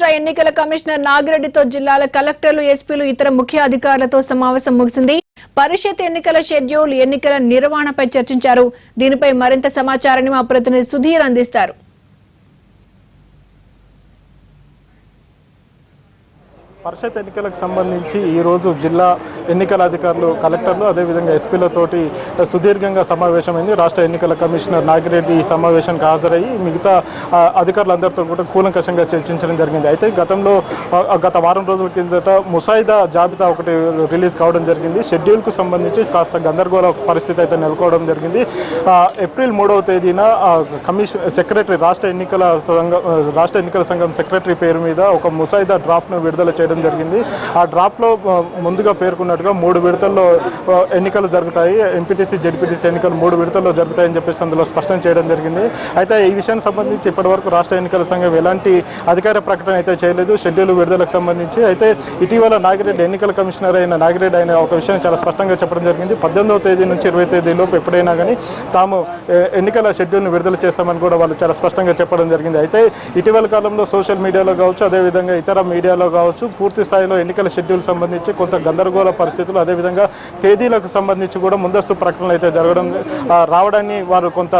రాష్ట్ర ఎన్నికల కమిషనర్ నాగిరెడ్డితో జిల్లాల కలెక్టర్లు ఎస్పీలు ఇతర ముఖ్య అధికారులతో సమావేశం ముగిసింది. పరిషత్ ఎన్నికల షెడ్యూల్ ఎన్నికల నిర్వహణపై చర్చించారు. దీనిపై మరింత సమాచారాన్ని మా ప్రతినిధి సుధీర్ అందిస్తారు. పరిషత్ ఎన్నికలకు సంబంధించి ఈరోజు జిల్లా ఎన్నికల అధికారులు కలెక్టర్లు అదేవిధంగా ఎస్పీలతోటి సుదీర్ఘంగా సమావేశమైంది. రాష్ట్ర ఎన్నికల కమిషనర్ నాగిరెడ్డి ఈ సమావేశానికి హాజరయ్యి మిగతా అధికారులందరితో కూడా కూలంకషంగా చర్చించడం జరిగింది. అయితే గతంలో గత వారం రోజుల కిందట ముసాయిదా జాబితా ఒకటి రిలీజ్ కావడం జరిగింది. షెడ్యూల్కు సంబంధించి కాస్త గందరగోళ పరిస్థితి అయితే నెలకొవడం జరిగింది. ఏప్రిల్ మూడవ తేదీన కమిషన్ సెక్రటరీ రాష్ట్ర ఎన్నికల సంఘం రాష్ట్ర ఎన్నికల సంఘం సెక్రటరీ పేరు మీద ఒక ముసాయిదా డ్రాఫ్ట్ను విడుదల చేయడం జరిగింది. ఆ డ్రాప్లో ముందుగా పేర్కొన్నట్టుగా మూడు విడతల్లో ఎన్నికలు జరుగుతాయి. ఎంపీటీసీ జడ్పీటీసీ ఎన్నికలు మూడు విడతల్లో జరుగుతాయని చెప్పేసి అందులో స్పష్టం చేయడం జరిగింది. అయితే ఈ విషయానికి సంబంధించి ఇప్పటివరకు రాష్ట్ర ఎన్నికల సంఘం ఎలాంటి అధికార ప్రకటన అయితే చేయలేదు. షెడ్యూల్ విడుదలకు సంబంధించి అయితే ఇటీవల నాగిరెడ్డి ఎన్నికల కమిషనర్ అయిన నాగిరెడ్డి ఆయన ఒక విషయం చాలా స్పష్టంగా చెప్పడం జరిగింది. పద్దెనిమిదవ తేదీ నుంచి ఇరవై తేదీలోపు ఎప్పుడైనా కానీ తాము ఎన్నికల షెడ్యూల్ను విడుదల చేస్తామని కూడా వాళ్ళు చాలా స్పష్టంగా చెప్పడం జరిగింది. అయితే ఇటీవల కాలంలో సోషల్ మీడియాలో కావచ్చు అదేవిధంగా ఇతర మీడియాలో కావచ్చు పూర్తి స్థాయిలో ఎన్నికల షెడ్యూల్ సంబంధించి కొంత గందరగోళ పరిస్థితులు అదేవిధంగా తేదీలకు సంబంధించి కూడా ముందస్తు ప్రకటనలు అయితే జరగడం రావడాన్ని వారు కొంత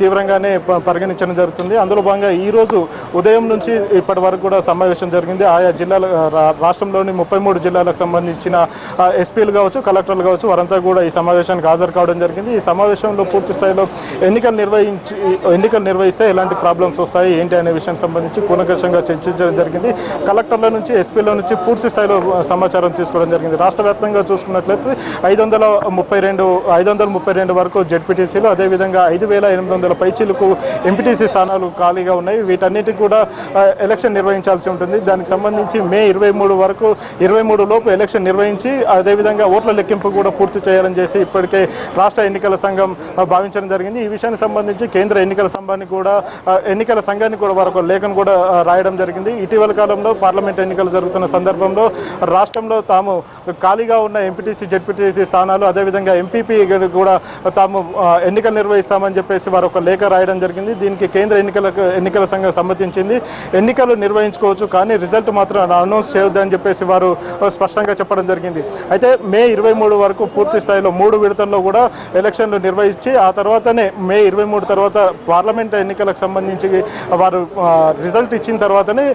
తీవ్రంగానే పరిగణించడం జరుగుతుంది. అందులో భాగంగా ఈ రోజు ఉదయం నుంచి ఇప్పటి వరకు కూడా సమావేశం జరిగింది. ఆయా జిల్లాల రా- రాష్ట్రంలోని ముప్పై మూడు జిల్లాలకు సంబంధించిన ఎస్పీలు కావచ్చు కలెక్టర్లు కావచ్చు వారంతా కూడా ఈ సమావేశానికి హాజరు కావడం జరిగింది. ఈ సమావేశంలో పూర్తి స్థాయిలో ఎన్నికలు నిర్వహించి ఎన్నికలు నిర్వహిస్తే ఎలాంటి ప్రాబ్లమ్స్ వస్తాయి ఏంటి అనే విషయానికి సంబంధించి కూలంకషంగా చర్చించడం జరిగింది. కలెక్టర్ల నుంచి ఎస్పీల నుంచి పూర్తి స్థాయిలో సమాచారం తీసుకోవడం జరిగింది. రాష్ట్ర వ్యాప్తంగా చూసుకున్నట్లయితే ఐదు వందల ముప్పై రెండు ఐదు వందల ముప్పై రెండు వరకు జెడ్పీటీసీలు అదేవిధంగా ఐదు వేల ఎనిమిది వందల పైచీలకు ఎంపీటీసీ స్థానాలు ఖాళీగా ఉన్నాయి. వీటన్నిటికి కూడా ఎలక్షన్ నిర్వహించాల్సి ఉంటుంది. దానికి సంబంధించి మే ఇరవై మూడు వరకు ఇరవై మూడు లోపు ఎలక్షన్ నిర్వహించి అదేవిధంగా ఓట్ల లెక్కింపు కూడా పూర్తి చేయాలని చేసి ఇప్పటికే రాష్ట్ర ఎన్నికల సంఘం భావించడం జరిగింది. ఈ విషయానికి సంబంధించి కేంద్ర ఎన్నికల సంఘానికి కూడా ఎన్నికల సంఘానికి కూడా వారు లేఖను కూడా రాయడం జరిగింది. ఇటీవల కాలంలో పార్లమెంట్ ఎన్నికలు జరుగుతున్న సందర్భంలో రాష్ట్రంలో తాము ఖాళీగా ఉన్న ఎంపీటీసీ జెడ్పీటీసీ స్థానాలు అదేవిధంగా ఎంపీపీ కూడా తాము ఎన్నికలు నిర్వహిస్తామని చెప్పేసి వారు ఒక లేఖ రాయడం జరిగింది. దీనికి కేంద్ర ఎన్నికల ఎన్నికల సంఘం సమ్మతించింది. ఎన్నికలు నిర్వహించుకోవచ్చు కానీ రిజల్ట్ మాత్రం అనౌన్స్ చేయొద్దని చెప్పేసి వారు స్పష్టంగా చెప్పడం జరిగింది. అయితే మే ఇరవై మూడు వరకు పూర్తి స్థాయిలో మూడు విడతల్లో కూడా ఎలక్షన్లు నిర్వహించి ఆ తర్వాతనే మే ఇరవై మూడు తర్వాత పార్లమెంట్ ఎన్నికలకు సంబంధించి వారు రిజల్ట్ ఇచ్చిన తర్వాతనే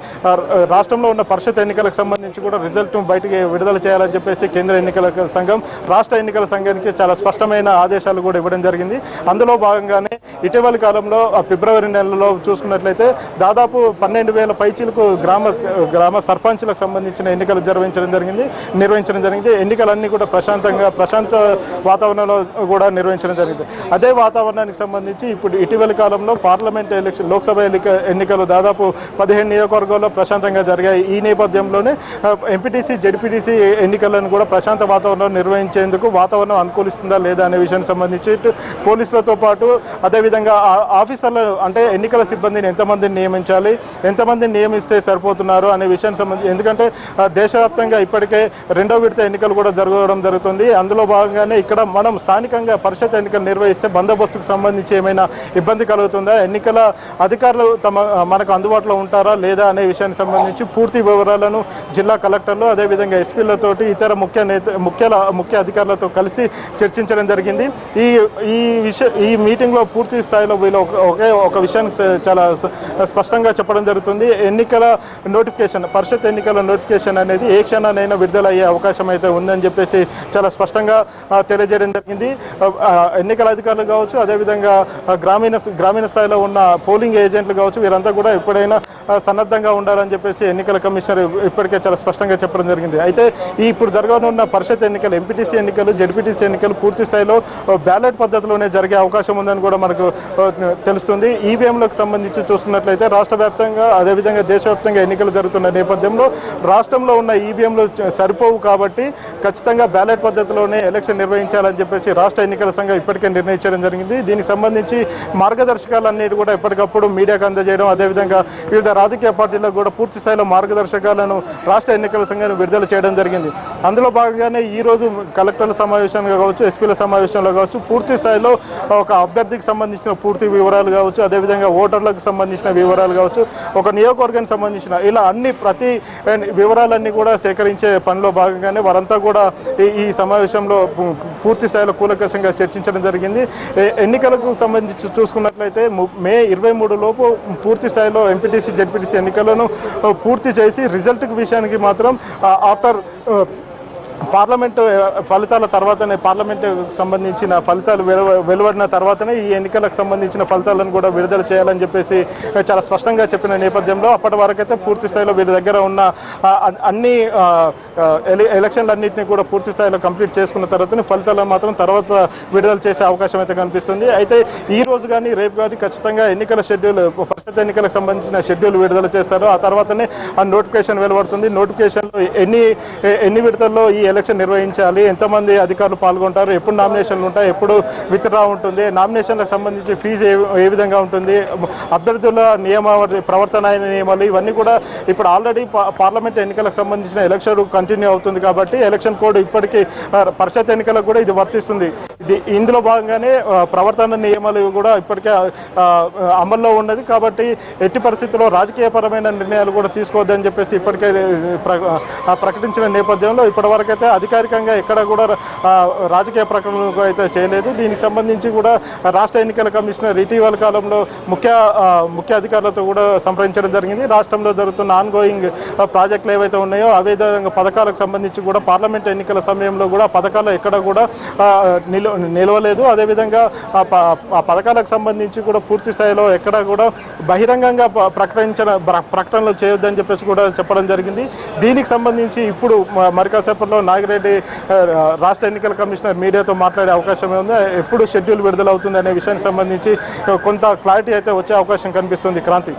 రాష్ట్రంలో ఉన్న పరిషత్ ఎన్నికలకు సంబంధించి కూడా రిజల్ట్ బయటికి విడుదల చేయాలని చెప్పేసి కేంద్ర ఎన్నికల సంఘం రాష్ట్ర ఎన్నికల సంఘానికి చాలా స్పష్టమైన ఆదేశాలు కూడా ఇవ్వడం జరిగింది. అందులో భాగంగానే ఇటీవల కాలంలో ఫిబ్రవరి నెలలో చూసుకున్నట్లయితే దాదాపు పన్నెండు వేల పైచీలకు గ్రామ గ్రామ సర్పంచ్లకు సంబంధించిన ఎన్నికలు నిర్వహించడం జరిగింది నిర్వహించడం జరిగింది. ఎన్నికలన్నీ కూడా ప్రశాంతంగా ప్రశాంత వాతావరణంలో కూడా నిర్వహించడం జరిగింది. అదే వాతావరణానికి సంబంధించి ఇప్పుడు ఇటీవల కాలంలో పార్లమెంట్ ఎలక్షన్ లోక్సభ ఎన్నిక ఎన్నికలు దాదాపు పదిహేను నియోజకవర్గాల్లో ప్రశాంతంగా జరిగాయి. ఈ నేపథ్యంలోనే ఎంపీటీసీ జడ్పీటీసీ ఎన్నికలను కూడా ప్రశాంత వాతావరణంలో నిర్వహించేందుకు వాతావరణం అనుకూలిస్తుందా లేదా అనే విషయానికి సంబంధించి పోలీసులతో పాటు అదేవిధంగా ఆ- ఆఫీసర్లు అంటే ఎన్నికల సిబ్బందిని ఎంతమందిని నియమించాలి ఎంతమందిని నియమిస్తే సరిపోతున్నారు అనే విషయానికి సంబంధించి ఎందుకంటే దేశవ్యాప్తంగా ఇప్పటికే రెండో విడత ఎన్నికలు కూడా జరగడం జరుగుతుంది. అందులో భాగంగానే ఇక్కడ మనం స్థానికంగా పరిషత్ ఎన్నికలు నిర్వహిస్తే బందోబస్తుకు సంబంధించి ఏమైనా ఇబ్బంది కలుగుతుందా ఎన్నికల అధికారులు తమ మనకు అందుబాటులో ఉంటారా లేదా అనే విషయానికి సంబంధించి పూర్తి వివరాలను జిల్లా కలెక్టర్లు అదేవిధంగా ఎస్పీలతోటి ఇతర ముఖ్య నేత ముఖ్య ముఖ్య అధికారులతో కలిసి చర్చించడం జరిగింది. ఈ ఈ విషయ ఈ మీటింగ్లో పూర్తి స్థాయిలో వీళ్ళు ఒకే ఒక విషయాన్ని చాలా స్పష్టంగా చెప్పడం జరుగుతుంది. ఎన్నికల నోటిఫికేషన్ పరిషత్ ఎన్నికల నోటిఫికేషన్ అనేది ఏ క్షణానైనా విడుదల అయ్యే అవకాశం అయితే ఉందని చెప్పేసి చాలా స్పష్టంగా తెలియజేయడం జరిగింది. ఎన్నికల అధికారులు కావచ్చు అదేవిధంగా గ్రామీణ గ్రామీణ స్థాయిలో ఉన్న పోలింగ్ ఏజెంట్లు కావచ్చు వీరంతా కూడా ఎప్పుడైనా సన్నద్ధంగా ఉండాలని చెప్పేసి ఎన్నికల కమిషనర్ ఇప్పటికే చాలా స్పష్టంగా చెప్పడం జరిగింది. అయితే ఈ ఇప్పుడు జరగనున్న పరిషత్ ఎన్నికలు ఎంపీటీసీ ఎన్నికలు జడ్పీటీసీ ఎన్నికలు పూర్తి స్థాయిలో బ్యాలెట్ పద్ధతిలోనే జరిగే అవకాశం ఉందని కూడా మనకు తెలుస్తుంది. ఈవీఎంలకు సంబంధించి చూసుకున్నట్లయితే రాష్ట్ర వ్యాప్తంగా అదేవిధంగా దేశవ్యాప్తంగా ఎన్నికలు జరుగుతున్న నేపథ్యంలో రాష్ట్రంలో ఉన్న ఈవీఎంలు సరిపోవు కాబట్టి ఖచ్చితంగా బ్యాలెట్ పద్ధతిలోనే ఎలక్షన్ నిర్వహించాలని చెప్పేసి రాష్ట్ర ఎన్నికల సంఘం ఇప్పటికే నిర్ణయించడం జరిగింది. దీనికి సంబంధించి మార్గదర్శకాలన్నిటి కూడా ఎప్పటికప్పుడు మీడియాకు అందజేయడం అదేవిధంగా వివిధ రాజకీయ పార్టీలకు కూడా పూర్తి స్థాయిలో మార్గదర్శకాలను రాష్ట్ర ఎన్నికల సంఘాన్ని విడుదల చేయడం జరిగింది. అందులో భాగంగానే ఈ రోజు కలెక్టర్ల సమావేశంలో కావచ్చు ఎస్పీల సమావేశంలో కావచ్చు పూర్తి స్థాయిలో ఒక అభ్యర్థికి సంబంధించిన పూర్తి వివరాలు కావచ్చు అదేవిధంగా ఓటర్లకు సంబంధించిన వివరాలు కావచ్చు ఒక నియోజకవర్గానికి సంబంధించిన ఇలా అన్ని ప్రతి వివరాలన్నీ కూడా సేకరించే పనిలో భాగంగానే వారంతా కూడా ఈ సమావేశంలో పూర్తి స్థాయిలో కూలంకషంగా చర్చించడం జరిగింది. ఎన్నికలకు సంబంధించి చూసుకున్నట్లయితే మే ఇరవై మూడు లోపు పూర్తి స్థాయిలో ఎంపీటీసీ జడ్పీటీసీ ఎన్నికలను పూర్తి చేసి రిజల్ట్ విషయానికి మాత్రం ఆఫ్టర్ పార్లమెంటు ఫలితాల తర్వాతనే పార్లమెంట్ సంబంధించిన ఫలితాలు వెలువ వెలువడిన తర్వాతనే ఈ ఎన్నికలకు సంబంధించిన ఫలితాలను కూడా విడుదల చేయాలని చెప్పేసి చాలా స్పష్టంగా చెప్పిన నేపథ్యంలో అప్పటి వరకైతే పూర్తి స్థాయిలో వీరి దగ్గర ఉన్న అన్ని ఎలక్షన్లన్నింటినీ కూడా పూర్తి స్థాయిలో కంప్లీట్ చేసుకున్న తర్వాతనే ఫలితాలను మాత్రం తర్వాత విడుదల చేసే అవకాశం అయితే కనిపిస్తుంది. అయితే ఈ రోజు కానీ రేపు కానీ ఖచ్చితంగా ఎన్నికల షెడ్యూల్ పరిషత్ ఎన్నికలకు సంబంధించిన షెడ్యూల్ విడుదల చేస్తారు ఆ తర్వాతనే ఆ నోటిఫికేషన్ వెలువడుతుంది. నోటిఫికేషన్లో ఎన్ని ఎన్ని విడతల్లో ఈ ఎలక్షన్ నిర్వహించాలి ఎంతమంది అధికారులు పాల్గొంటారు ఎప్పుడు నామినేషన్లు ఉంటాయి ఎప్పుడు విత్డ్రా ఉంటుంది నామినేషన్లకు సంబంధించి ఫీజు ఏ విధంగా ఉంటుంది అభ్యర్థుల నియమ ప్రవర్తన నియమాలు ఇవన్నీ కూడా ఇప్పుడు ఆల్రెడీ పార్లమెంట్ ఎన్నికలకు సంబంధించిన ఎలక్షన్ కంటిన్యూ అవుతుంది కాబట్టి ఎలక్షన్ కోడ్ ఇప్పటికీ పరిషత్ ఎన్నికలకు కూడా ఇది వర్తిస్తుంది. ఇందులో భాగంగానే ప్రవర్తన నియమాలు కూడా ఇప్పటికే అమల్లో ఉన్నది. కాబట్టి ఎట్టి పరిస్థితుల్లో రాజకీయపరమైన నిర్ణయాలు కూడా తీసుకోవద్దని చెప్పేసి ఇప్పటికే ప్ర- ప్రకటించిన నేపథ్యంలో ఇప్పటివరకైతే అధికారికంగా ఎక్కడ కూడా రాజకీయ ప్రకటనలు అయితే చేయలేదు. దీనికి సంబంధించి కూడా రాష్ట్ర ఎన్నికల కమిషనర్ ఇటీవల కాలంలో ముఖ్య ముఖ్య అధికారులతో కూడా సంప్రదించడం జరిగింది. రాష్ట్రంలో జరుగుతున్న ఆన్ గోయింగ్ ప్రాజెక్టులు ఏవైతే ఉన్నాయో అవే విధంగా పథకాలకు సంబంధించి కూడా పార్లమెంట్ ఎన్నికల సమయంలో కూడా పథకాలు ఎక్కడ కూడా నిలు నిలవలేదు. అదేవిధంగా ఆ ఆ పథకాలకు సంబంధించి కూడా పూర్తి స్థాయిలో ఎక్కడ కూడా బహిరంగంగా ప్రకటించిన ప్రకటనలు చేయొద్దని చెప్పేసి కూడా చెప్పడం జరిగింది. దీనికి సంబంధించి ఇప్పుడు మరికాసేపట్లో నాగిరెడ్డి రాష్ట్ర ఎన్నికల కమిషనర్ మీడియాతో మాట్లాడే అవకాశం ఉంది ఎప్పుడు షెడ్యూల్ విడుదల అవుతుంది అనే విషయానికి సంబంధించి కొంత క్లారిటీ అయితే వచ్చే అవకాశం కనిపిస్తుంది. క్రాంతి.